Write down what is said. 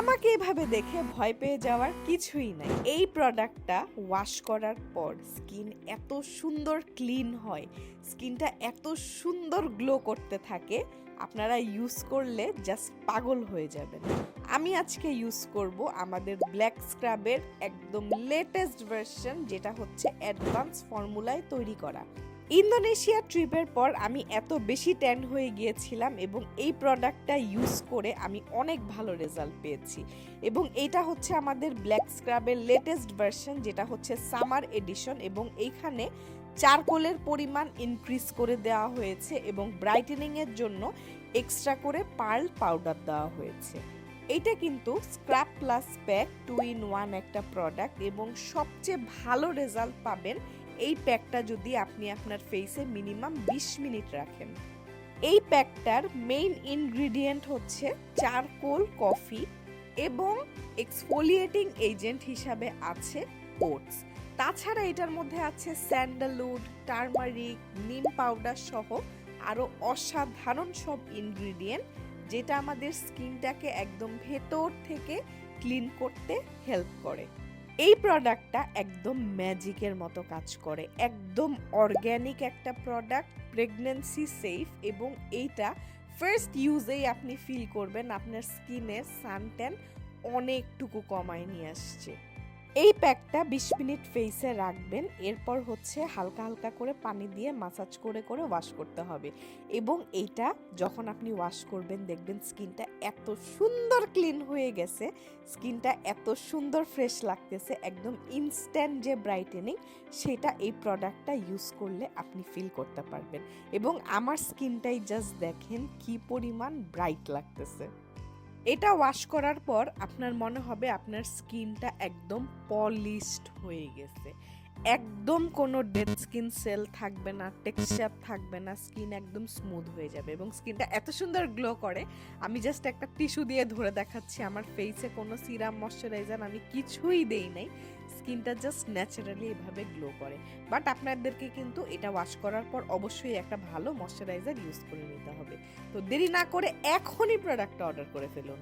আমাকে এভাবে দেখে ভয় পেয়ে যাওয়ার কিছুই নাই। এই প্রোডাক্টটা ওয়াশ করার পর স্কিন এত সুন্দর ক্লিন হয় স্কিনটা এত সুন্দর গ্লো করতে থাকে, আপনারা ইউজ করলে জাস্ট পাগল হয়ে যাবেন। আমি আজকে ইউজ করব আমাদের ব্ল্যাক স্ক্রাবের একদম লেটেস্ট ভার্সন যেটা হচ্ছে অ্যাডভান্স ফর্মুলায় তৈরি করা। ইন্দোনেশিয়া ট্রিপের পর আমি এত বেশি ট্যান হয়ে গিয়েছিলাম এবং এই প্রোডাক্টটা ইউজ করে আমি অনেক ভালো রেজাল্ট পেয়েছি। এবং এটা হচ্ছে আমাদের ব্ল্যাক স্ক্রাবের লেটেস্ট ভার্সন যেটা হচ্ছে সামার এডিশন এবং এইখানে চারকোলের পরিমাণ ইনক্রিজ করে দেওয়া হয়েছে এবং ব্রাইটেনিংয়ের জন্য এক্সট্রা করে পার্ল পাউডার দেওয়া হয়েছে। এটা কিন্তু scrub plus pack two in one একটা প্রোডাক্ট এবং সবচেয়ে ভালো রেজাল্ট পাবেন এই প্যাকটা যদি আপনি আপনার ফেসে মিনিমাম বিশ মিনিট রাখেন। এই প্যাকটার মেইন ইনগ্রিডিয়েন্ট হচ্ছে চারকোল কফি এবং এক্সফোলিয়েটিং এজেন্ট হিসাবে আছে ওটস তাছাড়া এটার মধ্যে আছে স্যান্ডালউড টার্মারিক নিম পাউডার সহ আরও অসাধারণ সব ইনগ্রিডিয়েন্ট যেটা আমাদের স্কিনটাকে একদম ভেতর থেকে ক্লিন করতে হেল্প করে। এই প্রোডাক্টটা একদম ম্যাজিকের মতো কাজ করে। একদম অর্গ্যানিক একটা প্রোডাক্ট প্রেগনেন্সি সেফ এবং এইটা ফার্স্ট ইউজেই আপনি ফিল করবেন, আপনার স্কিনে সানট্যান অনেকটুকু কমায় নিয়ে আসছে। এই প্যাকটা বিশ মিনিট ফেসে রাখবেন। এরপর হচ্ছে হালকা হালকা করে পানি দিয়ে মাসাজ করে করে ওয়াশ করতে হবে। এবং এইটা যখন আপনি ওয়াশ করবেন, দেখবেন স্কিনটা এত সুন্দর ক্লিন হয়ে গেছে। স্কিনটা এত সুন্দর ফ্রেশ লাগতেছে, একদম ইনস্ট্যান্ট যে ব্রাইটেনিং সেটা এই প্রোডাক্টটা ইউজ করলে আপনি ফিল করতে পারবেন। এবং আমার স্কিনটাই জাস্ট দেখেন কি পরিমাণ ব্রাইট লাগতেছে। এটা ওয়াশ করার পর আপনার মনে হবে আপনার স্কিনটা একদম পলিশড হয়ে গেছে। একদম কোনো ডেড স্কিন সেল থাকবে না টেক্সচার থাকবে না স্কিন একদম স্মুথ হয়ে যাবে এবং স্কিনটা এত সুন্দর গ্লো করে। আমি জাস্ট একটা টিস্যু দিয়ে ধরে দেখাচ্ছি, আমার ফেসে কোনো সিরাম ময়শ্চারাইজার আমি কিছুই দেই নাই। স্কিনটা জাস্ট ন্যাচারালি এভাবে গ্লো করে। বাট আপনাদেরকে কিন্তু এটা ওয়াশ করার পর অবশ্যই একটা ভালো ময়শ্চারাইজার ইউজ করে নিতে হবে। তো দেরি না করে এখনই প্রোডাক্টটা অর্ডার করে ফেলুন।